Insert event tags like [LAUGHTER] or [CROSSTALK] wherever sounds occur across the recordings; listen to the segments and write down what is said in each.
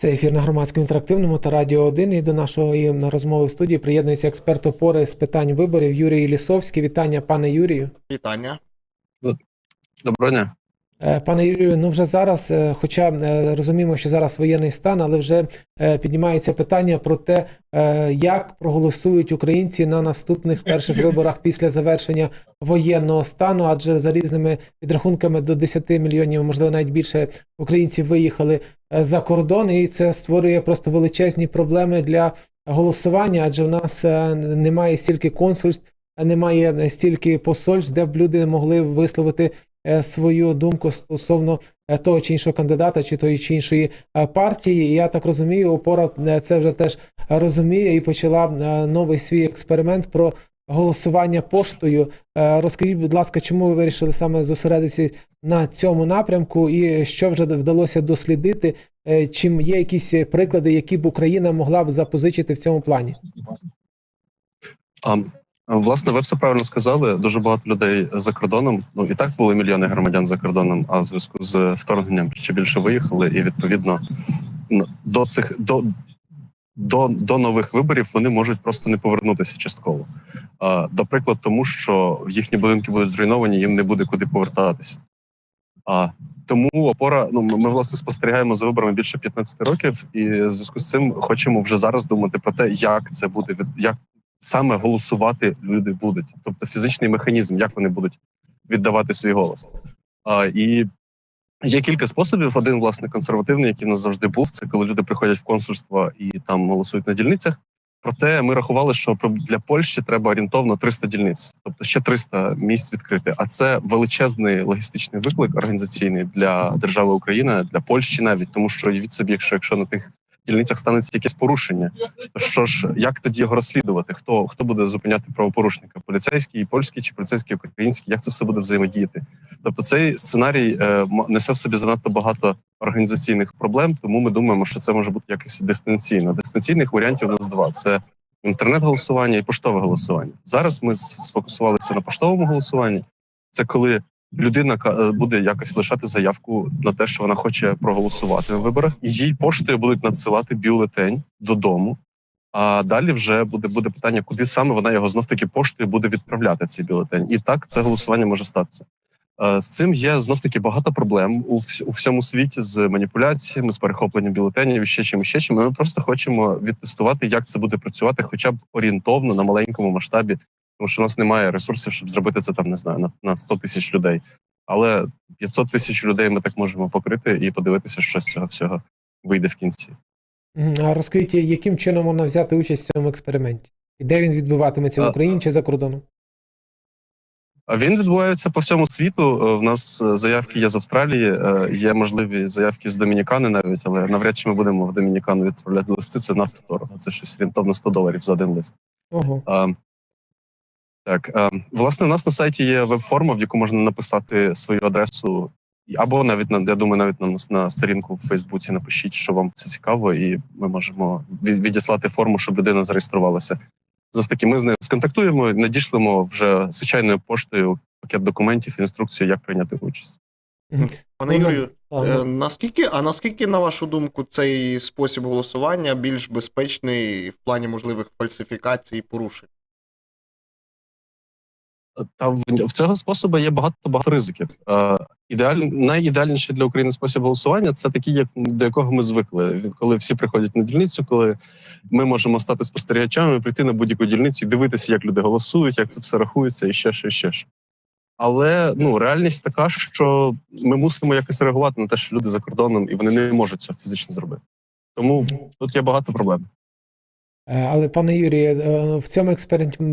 Це ефір на громадському інтерактивному та радіо 1. І до нашої розмови в студії приєднується експерт опори з питань виборів Юрій Лісовський. Вітання, пане Юрію. Вітання. Доброго дня. Е, Пане Юрію, ну вже зараз, е, хоча е, розуміємо, що зараз воєнний стан, але вже піднімається питання про те, як проголосують українці на наступних перших [LAUGHS] виборах після завершення воєнного стану, адже за різними підрахунками до 10 мільйонів, можливо, навіть більше українців виїхали за кордон, і це створює просто величезні проблеми для голосування, адже в нас немає стільки консульств, немає стільки посольств, де б люди могли висловити е, свою думку стосовно е, того чи іншого кандидата, чи тої чи іншої е, партії. Я так розумію, опора це вже теж розуміє і почала новий свій експеримент про голосування поштою. Розкажіть, будь ласка, чому ви вирішили саме зосередитися на цьому напрямку, і що вже вдалося дослідити? Чим є якісь приклади, які б Україна могла б запозичити в цьому плані? Власне, ви все правильно сказали. Дуже багато людей за кордоном. Ну і так були мільйони громадян за кордоном, а в зв'язку з вторгненням ще більше виїхали, і відповідно до цих до. До, до нових виборів вони можуть просто не повернутися частково. А, до тому що їхні будинки будуть зруйновані, їм не буде куди повертатися. А, тому опора, ну ми, власне спостерігаємо за виборами більше 15 років, і в зв'язку з цим хочемо вже зараз думати про те, як це буде як саме голосувати люди будуть, тобто фізичний механізм, як вони будуть віддавати свій голос. А, і є кілька способів. Один, власне, консервативний, який в нас завжди був, це коли люди приходять в консульство і там голосують на дільницях. Проте ми рахували, що для Польщі треба орієнтовно 300 дільниць, тобто ще 300 місць відкрити. А це величезний логістичний виклик організаційний для держави України, для Польщі навіть, тому що від собі, якщо якщо на тих дільницях станеться якесь порушення, то що ж, як тоді його розслідувати? Хто хто буде зупиняти правопорушника? Поліцейський, польський чи поліцейський український? Як це все буде взаємодіяти? Тобто, цей сценарій е, несе в собі занадто багато організаційних проблем, тому ми думаємо, що це може бути якось дистанційно. Дистанційних варіантів у нас два: це інтернет-голосування і поштове голосування. Зараз ми сфокусувалися на поштовому голосуванні. Це коли людина е, буде якось лишати заявку на те, що вона хоче проголосувати на виборах, і їй поштою будуть надсилати бюлетень додому. А далі вже буде буде питання, куди саме вона його знов таки поштою буде відправляти цей бюлетень. І так це голосування може статися. Е, З цим є знов таки багато проблем у, у всьому світі з маніпуляціями, з перехопленням бюлетенів, і ще чим, і ще чим. Ми просто хочемо відтестувати, як це буде працювати, хоча б орієнтовно на маленькому масштабі, тому що у нас немає ресурсів, щоб зробити це там, не знаю, на, на 100 тисяч людей. Але 500 тисяч людей ми так можемо покрити і подивитися, що з цього всього вийде в кінці. А розкажіть, яким чином можна взяти участь в цьому експерименті? І де він відбуватиметься в Україні чи за кордоном? А Він відбувається по всьому світу. Е, В нас заявки є з Австралії, е, є можливі заявки з Домінікани навіть, але навряд чи ми будемо в Домінікану відправляти листи. Це надто дорого. Це щось орієнтовно 100 доларів за один лист. Ого. Так, а, власне, у нас на сайті є веб-форма, в яку можна написати свою адресу, або навіть на я думаю, навіть на, на сторінку в Фейсбуці напишіть, що вам це цікаво, і ми можемо відіслати форму, щоб людина зареєструвалася. Завтаки ми з нею сконтактуємо, надішлемо вже звичайною поштою пакет документів, інструкцію, як прийняти участь. Пане Юрію, е, наскільки, а наскільки, на вашу думку, цей спосіб голосування більш безпечний в плані можливих фальсифікацій і порушень? Та в, в цього способу є багато багато ризиків. Е, ідеаль, найідеальніший для України спосіб голосування це такий, як до якого ми звикли. Коли всі приходять на дільницю, коли ми можемо стати спостерігачами, прийти на будь-яку дільницю і дивитися, як люди голосують, як це все рахується, і ще ще що. Але ну реальність така, що ми мусимо якось реагувати на те, що люди за кордоном і вони не можуть цього фізично зробити. Тому тут є багато проблем. Е, Але, пане Юрію, е, в цьому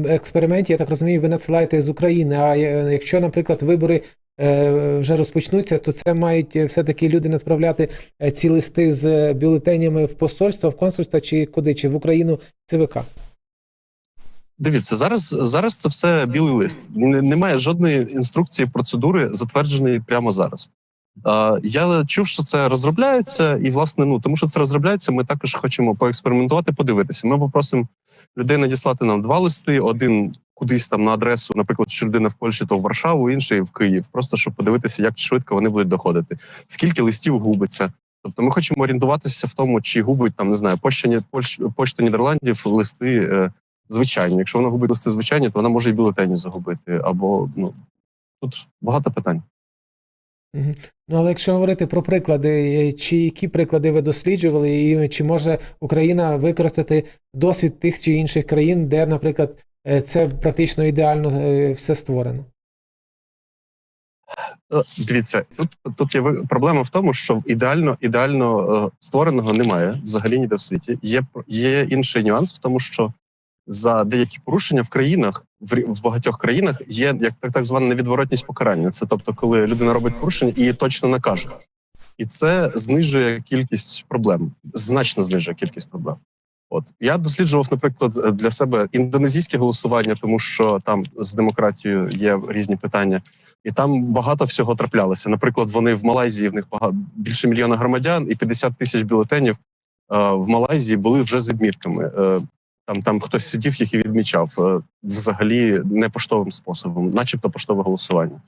експерименті, я так розумію, ви надсилаєте з України. А е, якщо, наприклад, вибори вже розпочнуться, то це мають все-таки люди надправляти ці листи з бюлетенями в посольство, в консульство чи куди, чи в Україну ЦВК. Дивіться, зараз зараз це все білий лист. Немає жодної інструкції процедури, затвердженої прямо зараз. Я чув, що це розробляється, і власне, ну тому що це розробляється, ми також хочемо поекспериментувати, подивитися. Ми попросимо людей надіслати нам два листи: один кудись там на адресу, наприклад, що людина в Польщі, то в Варшаву, інший в Київ. Просто щоб подивитися, як швидко вони будуть доходити. Скільки листів губиться, Тобто ми хочемо орієнтуватися в тому, чи губить там не знаю, почта, Польщ, почта Нідерландів листи е, звичайні. Якщо вона губить листи звичайні, то вона може і бюлетені загубити. Або ну тут багато питань. Ну, але якщо говорити про приклади, е, чи які приклади ви досліджували, і чи може Україна використати досвід тих чи інших країн, де, наприклад, е, це практично ідеально е, все створено? Е, Дивіться, тут, тут є проблема в тому, що ідеально ідеально е, створеного немає взагалі ніде в світі. Є є інший нюанс в тому, що за деякі порушення в країнах в, багатьох країнах є як так, так звана невідворотність покарання. Це тобто, коли людина робить порушення і точно накажуть. І це знижує кількість проблем, значно знижує кількість проблем. От я досліджував, наприклад, для себе індонезійське голосування, тому що там з демократією є різні питання. І там багато всього траплялося. Наприклад, вони в Малайзії в них бага- більше мільйона громадян, і 50 тисяч бюлетенів е, в Малайзії були вже з відмітками. Е, там там хтось сидів, який відмічав е, взагалі не поштовим способом, начебто поштове голосування.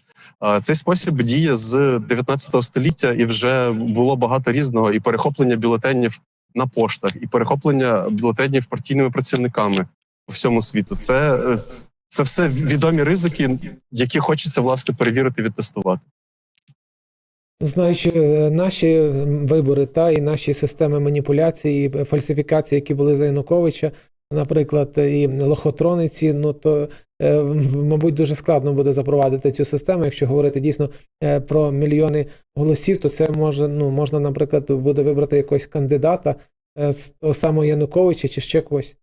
Е, цей спосіб діє з 19 століття, і вже було багато різного і перехоплення бюлетенів на поштах, і перехоплення бюлетенів партійними працівниками по всьому світу. Це, е, це все відомі ризики, які хочеться власне перевірити, відтестувати. Знаючи наші вибори та і наші системи маніпуляції, фальсифікації, які були за Януковича, наприклад, і лохотрониці, ну то е, мабуть дуже складно буде запровадити цю систему. Якщо говорити дійсно е, про мільйони голосів, то це може ну можна, наприклад, буде вибрати якогось кандидата е, з того самого Януковича чи ще когось.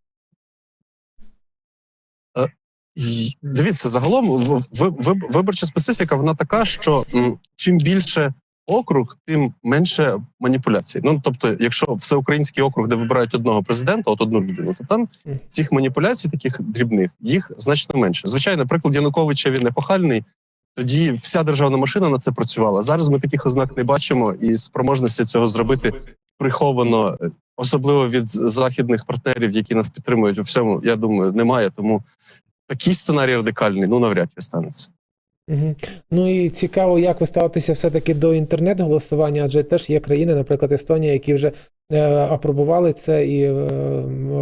Дивіться, загалом виборча специфіка вона така, що чим більше округ, тим менше маніпуляцій. Ну тобто, якщо всеукраїнський округ, де вибирають одного президента, от одну людину, то там цих маніпуляцій, таких дрібних, їх значно менше. Звичайно, приклад Януковича він епохальний. Тоді вся державна машина на це працювала. Зараз ми таких ознак не бачимо, і спроможності цього зробити приховано, особливо від західних партнерів, які нас підтримують у всьому. Я думаю, немає. Тому такий сценарій радикальний, ну навряд чи станеться. Ну і цікаво, як ви ставитеся все-таки до інтернет-голосування, адже теж є країни, наприклад, Естонія, які вже е, апробували це і е,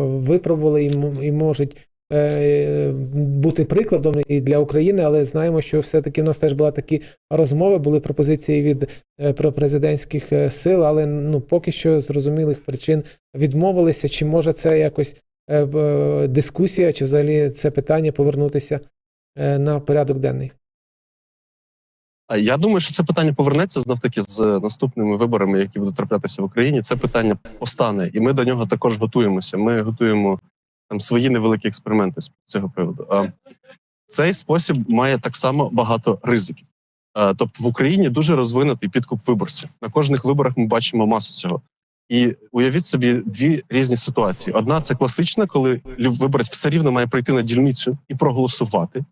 випробували, і, і можуть е, бути прикладом і для України, але знаємо, що все-таки в нас теж були такі розмови, були пропозиції від е, пропрезидентських е, сил, але ну поки що зрозумілих причин відмовилися. Чи може це якось е, е, дискусія, чи взагалі це питання повернутися е, на порядок денний? Я думаю, що це питання повернеться знов таки з е, наступними виборами, які будуть траплятися в Україні. Це питання постане, і ми до нього також готуємося. Ми готуємо там свої невеликі експерименти з цього приводу. А цей спосіб має так само багато ризиків. Тобто в Україні дуже розвинутий підкуп виборців. На кожних виборах ми бачимо масу цього. І уявіть собі дві різні ситуації: одна це класична, коли виборець все рівно має прийти на дільницю і проголосувати.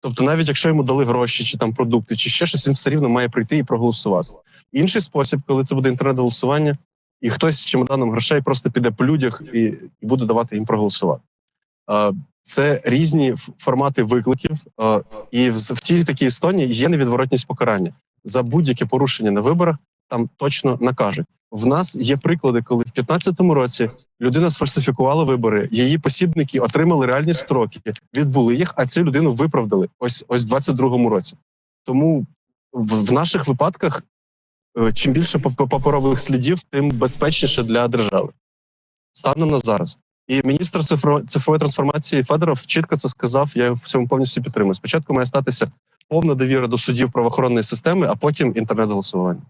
Тобто, навіть якщо йому дали гроші, чи там продукти, чи ще щось, він все рівно має прийти і проголосувати. Інший спосіб, коли це буде інтернет-голосування, і хтось з чемоданом грошей просто піде по людях і, і буде давати їм проголосувати. Це різні формати викликів, і в, тій такій Естонії є невідворотність покарання за будь-яке порушення на виборах. Там точно накажуть. В нас є приклади, коли в 2015 році людина сфальсифікувала вибори, її посібники отримали реальні строки, відбули їх, а цю людину виправдали ось ось в 22-му році. Тому в, в наших випадках е, чим більше паперових слідів, тим безпечніше для держави. Станом на зараз. І міністр цифро- цифрової трансформації Федоров чітко це сказав. Я в цьому повністю підтримую. Спочатку має статися повна довіра до судів правоохоронної системи, а потім інтернет-голосування.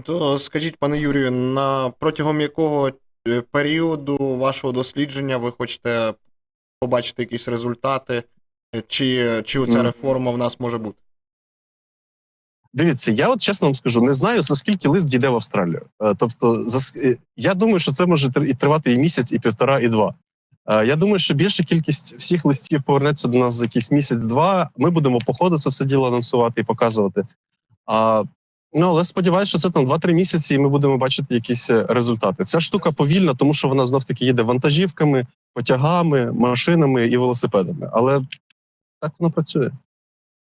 То скажіть, пане Юрію, на протягом якого е, періоду вашого дослідження ви хочете побачити якісь результати? Е, Чи, чи оця реформа в нас може бути? Дивіться, я от чесно вам скажу, не знаю за скільки лист дійде в Австралію. Е, Тобто, я думаю, що це може і тривати і місяць, і півтора, і два. Я думаю, що більша кількість всіх листів повернеться до нас за якийсь місяць-два. Ми будемо по ходу це все діло анонсувати і показувати. А, ну але сподіваюся, що це там 2-3 місяці, і ми будемо бачити якісь е, результати. Ця штука повільна, тому що вона знов таки їде вантажівками, потягами, машинами і велосипедами. Але так воно працює.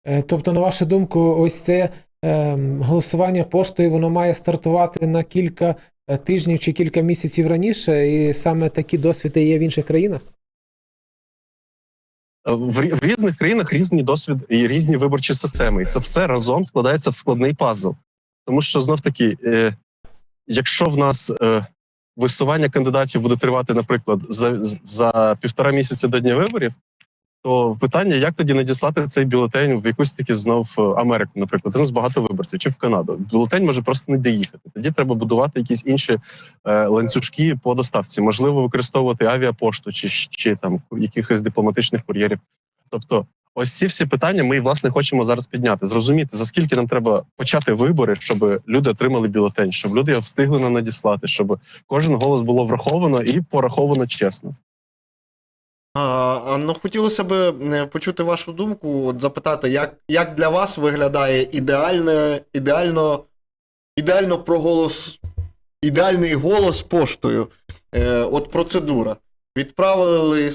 Е, Тобто, на вашу думку, ось це е, голосування поштою воно має стартувати на кілька е, тижнів чи кілька місяців раніше, і саме такі досвіди є в інших країнах. В, в різних країнах різні досвід і різні виборчі системи, і це все разом складається в складний пазл. Тому що знов таки, е, якщо в нас е, висування кандидатів буде тривати, наприклад, за, за півтора місяця до дня виборів, то питання, як тоді надіслати цей бюлетень в якусь таки знов е, Америку, наприклад, у нас багато виборців, чи в Канаду. Бюлетень може просто не доїхати. Тоді треба будувати якісь інші е, ланцюжки по доставці, можливо, використовувати авіапошту чи, чи там якихось дипломатичних кур'єрів. Тобто, ось ці всі питання ми власне хочемо зараз підняти. Зрозуміти, за скільки нам треба почати вибори, щоб люди отримали бюлетень, щоб люди його встигли нам надіслати, щоб кожен голос було враховано і пораховано чесно. А, ну, хотілося б е, почути вашу думку, от запитати, як, як для вас виглядає ідеальне, ідеально, ідеально проголос, ідеальний голос поштою. Е, от процедура. Відправили.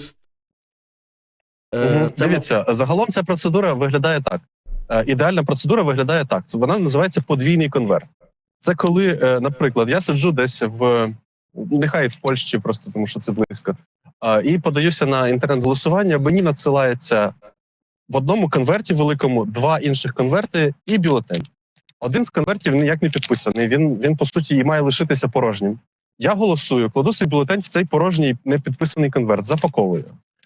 Мгм. це Дивіться, загалом ця процедура виглядає так. Е, Ідеальна процедура виглядає так. Це вона називається подвійний конверт. Це коли, е, наприклад, я сиджу десь в нехай в Польщі, просто тому що це близько, і подаюся на інтернет-голосування. Мені надсилається в одному конверті великому два інших конверти і бюлетень. Один з конвертів ніяк не підписаний. Він, він по суті і має лишитися порожнім. Я голосую, кладу свій бюлетень в цей порожній непідписаний конверт, запаковую.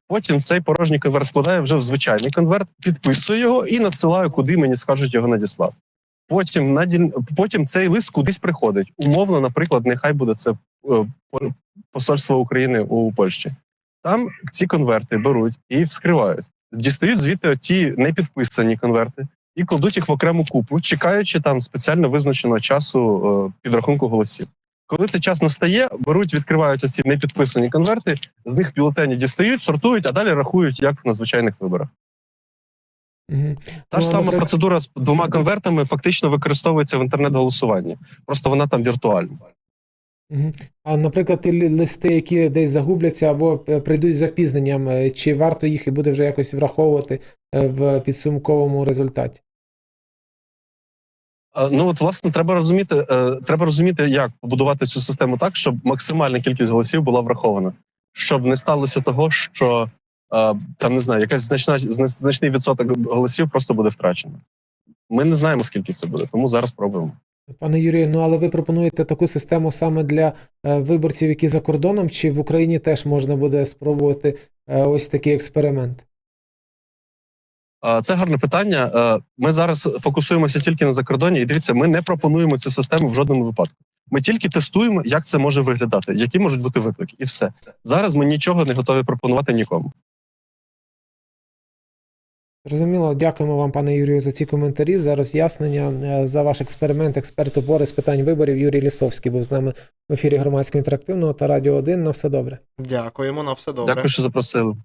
Потім цей порожній конверт складаю вже в звичайний конверт, підписую його і надсилаю, куди мені скажуть його надіслати. Потім наділь... потім цей лист кудись приходить. Умовно, наприклад, нехай буде це е, посольство України у Польщі. Там ці конверти беруть і вскривають, дістають звідти ті непідписані конверти і кладуть їх в окрему купу, чекаючи там спеціально визначеного часу е, підрахунку голосів. Коли цей час настає, беруть, відкривають оці непідписані конверти, з них бюлетені дістають, сортують, а далі рахують як на звичайних виборах. Та ж Ну, сама процедура з двома конвертами фактично використовується в інтернет-голосуванні. Просто вона там віртуальна. А наприклад, ті листи, які десь загубляться або е, прийдуть з запізненням, е, чи варто їх і буде вже якось враховувати е, в підсумковому результаті? А, Ну от власне треба розуміти, е, треба розуміти, як побудувати цю систему так, щоб максимальна кількість голосів була врахована, щоб не сталося того, що е, там не знаю, якась значна значний відсоток голосів просто буде втрачено. Ми не знаємо, скільки це буде, тому зараз пробуємо. Пане Юрію, ну але ви пропонуєте таку систему саме для е, виборців, які за кордоном, чи в Україні теж можна буде спробувати е, ось такий експеримент? Це гарне питання. Е, Ми зараз фокусуємося тільки на закордоні, і дивіться, ми не пропонуємо цю систему в жодному випадку. Ми тільки тестуємо, як це може виглядати, які можуть бути виклики, і все. Зараз ми нічого не готові пропонувати нікому. Зрозуміло, дякуємо вам, пане Юрію, за ці коментарі, за роз'яснення, е, за ваш експеримент. Експерт опори з питань виборів Юрій Лісовський був з нами в ефірі громадського інтерактивного та радіо 1. На все добре. Дякуємо, на все добре. Дякую, що запросили.